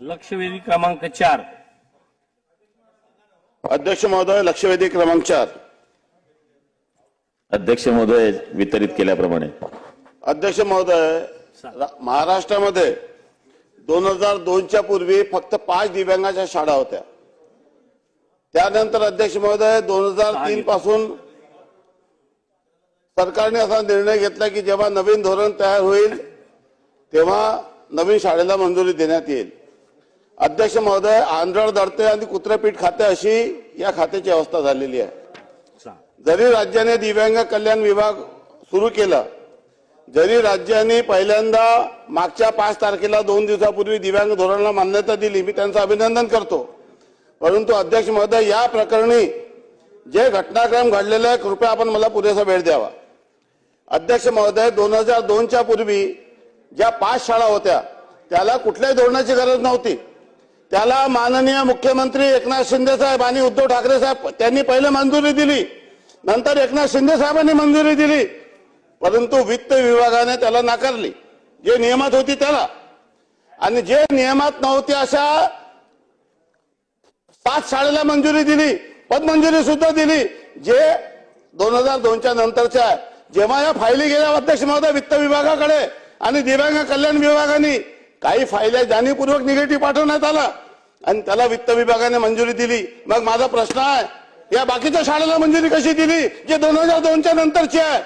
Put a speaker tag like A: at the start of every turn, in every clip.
A: लक्षवेधी क्रमांक चार.
B: अध्यक्ष महोदय लक्षवेधी क्रमांक चार.
C: अध्यक्ष महोदय वितरित केल्याप्रमाणे.
B: अध्यक्ष महोदय रा- महाराष्ट्रामध्ये दोन हजार दोनच्या पूर्वी फक्त पाच दिव्यांगाच्या शाळा होत्या. त्यानंतर अध्यक्ष महोदय दोन हजार तीन पासून सरकारने असा निर्णय घेतला की जेव्हा नवीन धोरण तयार होईल तेव्हा नवीन शाळेला मंजुरी देण्यात येईल. अध्यक्ष महोदय आंधळ दडते आणि कुत्रपीठ खाते अशी या खात्याची अवस्था झालेली आहे. जरी राज्याने दिव्यांग कल्याण विभाग सुरू केला जरी राज्याने पहिल्यांदा मागच्या पाच तारखेला दोन दिवसापूर्वी दिव्यांग धोरणाला मान्यता दिली मी त्यांचं अभिनंदन करतो. परंतु अध्यक्ष महोदय या प्रकरणी जे घटनाक्रम घडलेले आहे कृपया आपण मला पुरेसा वेळ द्यावा. अध्यक्ष महोदय दोन हजार दोनच्या पूर्वी ज्या पाच शाळा होत्या त्याला कुठल्याही धोरणाची गरज नव्हती. त्याला माननीय मुख्यमंत्री एकनाथ शिंदे साहेब आणि उद्धव ठाकरे साहेब त्यांनी पहिले मंजुरी दिली. नंतर एकनाथ शिंदे साहेबांनी मंजुरी दिली. परंतु वित्त विभागाने त्याला नाकारली. जे नियमात होती त्याला. आणि जे नियमात नव्हती अशा सात शाळेला मंजुरी दिली. पदमंजुरी सुद्धा दिली. जे दोन हजार दोनच्या नंतरच्या जेव्हा या फायली गेल्या अध्यक्ष महोदय वित्त विभागाकडे आणि दिव्यांग कल्याण विभागाने काही फायल्या जाणीवपूर्वक निगेटिव्ह पाठवण्यात आला. आणि त्याला वित्त विभागाने मंजुरी दिली. मग माझा प्रश्न आहे या बाकीच्या शाळेला मंजुरी कशी दिली जे दोन हजार दोनच्या नंतरची आहे?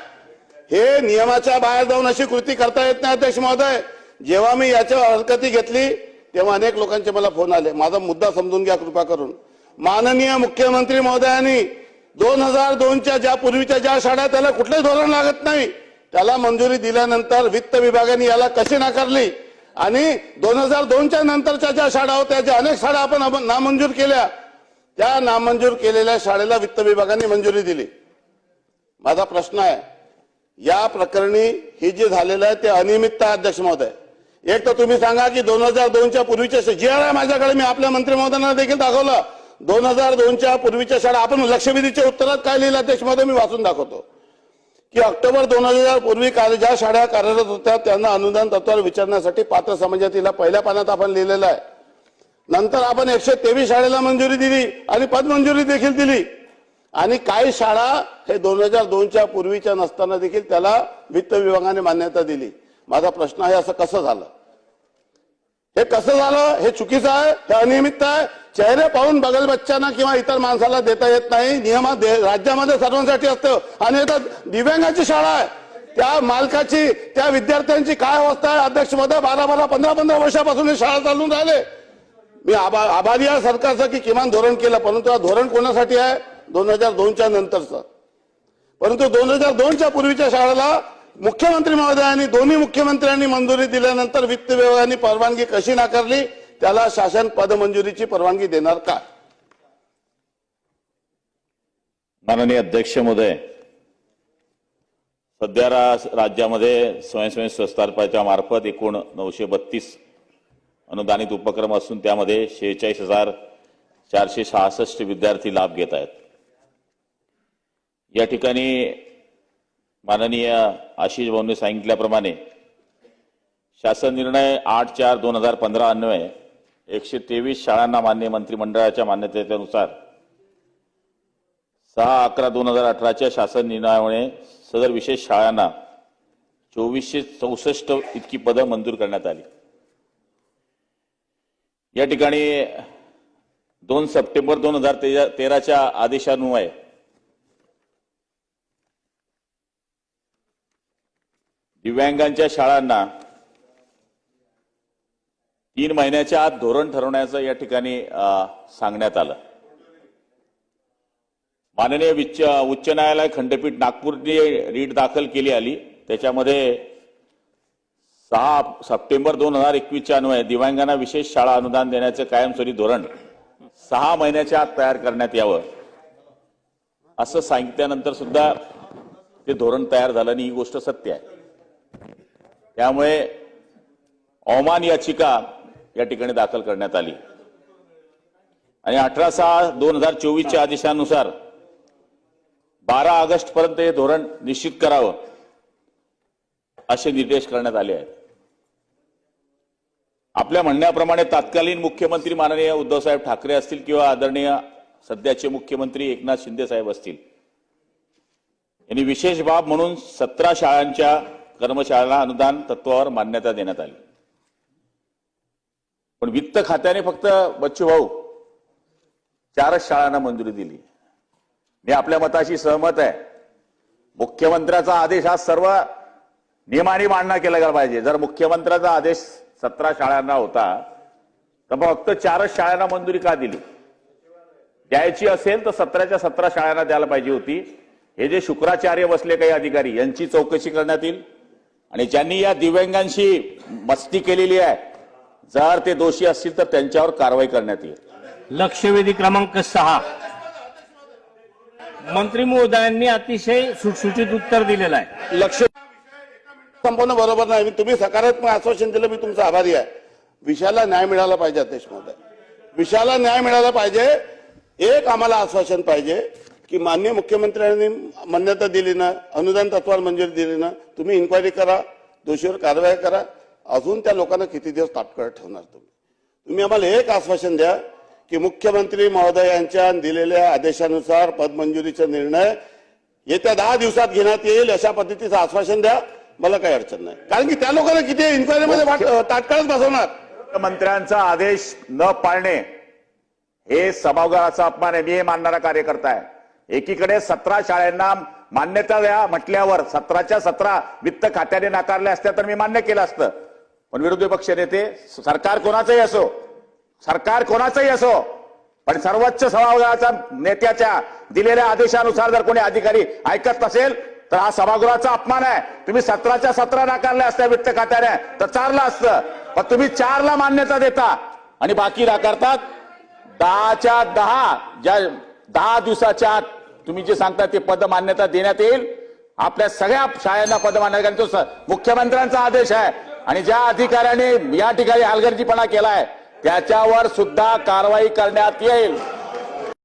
B: हे नियमाच्या बाहेर जाऊन अशी कृती करता येत नाही अध्यक्ष महोदय. जेव्हा मी याच्यावर हरकती घेतली तेव्हा अनेक लोकांचे मला फोन आले. माझा मुद्दा समजून घ्या कृपा करून. माननीय मुख्यमंत्री महोदयांनी दोन हजार दोनच्या ज्या पूर्वीच्या ज्या शाळा त्याला कुठलंही धोरण लागत नाही. त्याला मंजुरी दिल्यानंतर वित्त विभागाने याला कशी नाकारली? आणि दोन हजार दोनच्या नंतरच्या ज्या शाळा होत्या ज्या अनेक शाळा आपण नामंजूर केल्या त्या नामंजूर केलेल्या शाळेला वित्त विभागाने मंजुरी दिली. माझा प्रश्न आहे या प्रकरणी हे जे झालेलं आहे ते अनियमितता अध्यक्ष महोदय. एक तर तुम्ही सांगा की दोन हजार दोनच्या पूर्वीच्या जी आर आहे माझ्याकडे मी आपल्या मंत्री महोदयांना देखील दाखवलं. दोन हजार दोनच्या पूर्वीच्या शाळा आपण लक्षवेधीच्या उत्तरात काय लिहिलं अध्यक्ष महोदय मी वाचून दाखवतो. की ऑक्टोबर दोन हजार पूर्वी कार्य- ज्या शाळा कार्यरत होत्या त्यांना अनुदान तत्वावर विचारण्यासाठी पात्र समाजातीला पहिल्या पानात आपण लिहिलेलं आहे. नंतर आपण एकशे तेवीस शाळेला मंजुरी दिली आणि पदमंजुरी देखील दिली. आणि काही शाळा हे दोन हजार दोनच्या पूर्वीच्या नसताना देखील त्याला वित्त विभागाने मान्यता दिली. माझा प्रश्न आहे असं कसं झालं? हे कसं झालं? हे चुकीचं आहे? हे अनियमित आहे? चेहरे पाहून बगल बच्चांना किंवा इतर माणसाला देता येत नाही. नियमात दे- राज्यामध्ये सर्वांसाठी असतं. आणि आता दिव्यांगाची शाळा आहे. त्या मालकाची त्या विद्यार्थ्यांची काय अवस्था आहे? अध्यक्षमध्ये बारा बारा पंधरा पंधरा वर्षापासून हे शाळा चालून राहिले. मी आभा आभारी आहे सरकारचं की किमान धोरण केलं. परंतु धोरण कोणासाठी आहे? दोन हजार दोनच्या नंतरचं. परंतु दोन हजार दोनच्या पूर्वीच्या शाळेला मुख्यमंत्री महोदयांनी दोन्ही मुख्यमंत्र्यांनी मंजुरी दिल्यानंतर वित्त विभागाने परवानगी कशी नाकारली? त्याला शासन पदमंजुरीची परवानगी देणार का?
C: माननीय अध्यक्ष महोदय सध्या राज्यामध्ये स्वयंस्वयं संस्थांच्या मार्फत एकूण नऊशे बत्तीस अनुदानित उपक्रम असून त्यामध्ये शेहेचाळीस हजार चारशे सहासष्ट विद्यार्थी लाभ घेत आहेत. या ठिकाणी माननीय आशिष भाऊंनी सांगितल्याप्रमाणे शासन निर्णय आठ चार दोन हजार पंधरा अन्वये एकशे तेवीस शाळांना मान्य मंत्रिमंडळाच्या मान्यतेनुसार सहा अकरा दोन हजार अठराच्या शासन निर्णयामुळे सदर विशेष शाळांना चोवीसशे चौसष्ट इतकी पदं मंजूर करण्यात आली. या ठिकाणी दोन सप्टेंबर दोन हजार तेराच्या आदेशान्वये दिव्यांगांच्या शाळांना तीन महिन्याच्या आत धोरण ठरवण्याचं या ठिकाणी सांगण्यात आलं. माननीय उच्च न्यायालय खंडपीठ नागपूरने रीट दाखल केली आली. त्याच्यामध्ये सहा सप्टेंबर दोन हजार एकवीसच्या अन्वये दिव्यांगांना विशेष शाळा अनुदान देण्याचं कायमस्वरूपी धोरण सहा महिन्याच्या आत तयार करण्यात यावं. असं सांगितल्यानंतर सुद्धा ते धोरण तयार झालं आणि ही गोष्ट सत्य आहे. त्यामुळे अवमान याचिका या ठिकाणी दाखल करण्यात आली. आणि अठरा सहा दोन हजार चोवीसच्या आदेशानुसार बारा ऑगस्ट पर्यंत हे धोरण निश्चित करावं असे निर्देश करण्यात आले आहेत. आपल्या म्हणण्याप्रमाणे तत्कालीन मुख्यमंत्री माननीय उद्धवसाहेब ठाकरे असतील किंवा आदरणीय सध्याचे मुख्यमंत्री एकनाथ शिंदे साहेब असतील. यांनी विशेष बाब म्हणून सतरा शाळांच्या कर्मशाळा अनुदान तत्वावर मान्यता देण्यात आली. पण वित्त खात्याने फक्त बच्चू भाऊ चारच शाळांना मंजुरी दिली. मी आपल्या मताशी सहमत आहे. मुख्यमंत्र्याचा आदेश हा सर्व नियमाने मांडणा केला गेला पाहिजे. जर मुख्यमंत्र्याचा आदेश सतरा शाळांना होता तर मग फक्त चारच शाळांना मंजुरी का दिली? द्यायची असेल तर सतराच्या सतरा शाळांना द्यायला पाहिजे होती. हे जे शुक्राचार्य बसले काही अधिकारी यांची चौकशी करण्यात येईल. आणि ज्यांनी या दिव्यांगांशी मस्ती केलेली आहे जर ते दोषी असतील तर त्यांच्यावर कारवाई करण्यात येईल.
A: लक्षवेधी क्रमांक सहा. मंत्री महोदयांनी अतिशय सुटसुटीत उत्तर दिलेलं आहे.
B: लक्ष संपूर्ण बरोबर नाही. मी तुम्ही सकारात्मक आश्वासन दिलं मी तुमचा आभारी आहे. विषयाला न्याय मिळाला पाहिजे अध्यक्ष महोदय. विषयाला न्याय मिळाला पाहिजे. एक आम्हाला आश्वासन पाहिजे. की मान्य मुख्यमंत्र्यांनी मान्यता दिली ना अनुदान तत्वावर मंजुरी दिली ना तुम्ही इन्क्वायरी करा दोषीवर कारवाई करा. अजून त्या लोकांना किती दिवस ताटकळत ठेवणार तुम्ही? तुम्ही आम्हाला एक आश्वासन द्या की मुख्यमंत्री महोदयांच्या दिलेल्या आदेशानुसार पदमंजुरीचा निर्णय येत्या दहा दिवसात घेण्यात येईल अशा पद्धतीचं आश्वासन द्या. मला काही अडचण नाही. कारण की त्या लोकांना किती इन्क्वायरीमध्ये वाट- तात्काळच बसवणार.
C: मंत्र्यांचा आदेश न पाळणे हे सभागृहाचा अपमान आहे. मी हे मानणारा कार्यकर्ता आहे. एकीकडे सतरा शाळांना मान्यता द्या म्हटल्यावर सतराच्या सतरा वित्त खात्याने नाकारल्या असत्या तर मी मान्य केलं असतं. पण विरोधी पक्ष नेते सरकार कोणाचंही असो सरकार कोणाचंही असो पण सर्वोच्च सभागृहाच्या नेत्याच्या दिलेल्या आदेशानुसार जर कोणी अधिकारी ऐकत नसेल तर हा सभागृहाचा अपमान आहे. तुम्ही सतराच्या सतरा नाकारल्या असत्या वित्त खात्याने तर चारला असतं. पण तुम्ही चारला मान्यता देता आणि बाकी नाकारतात दहाच्या दहा ज्या दहा दिवसाच्या आत तुम्ही जे सांगता ते पद मान्यता देण्यात येईल. आपल्या सगळ्या शाळांना पद मान्यता कारण तो मुख्यमंत्र्यांचा आदेश आहे. आणि ज्या अधिकाऱ्याने या ठिकाणी हलगर्जीपणा केलाय त्याच्यावर सुद्धा कारवाई करण्यात येईल.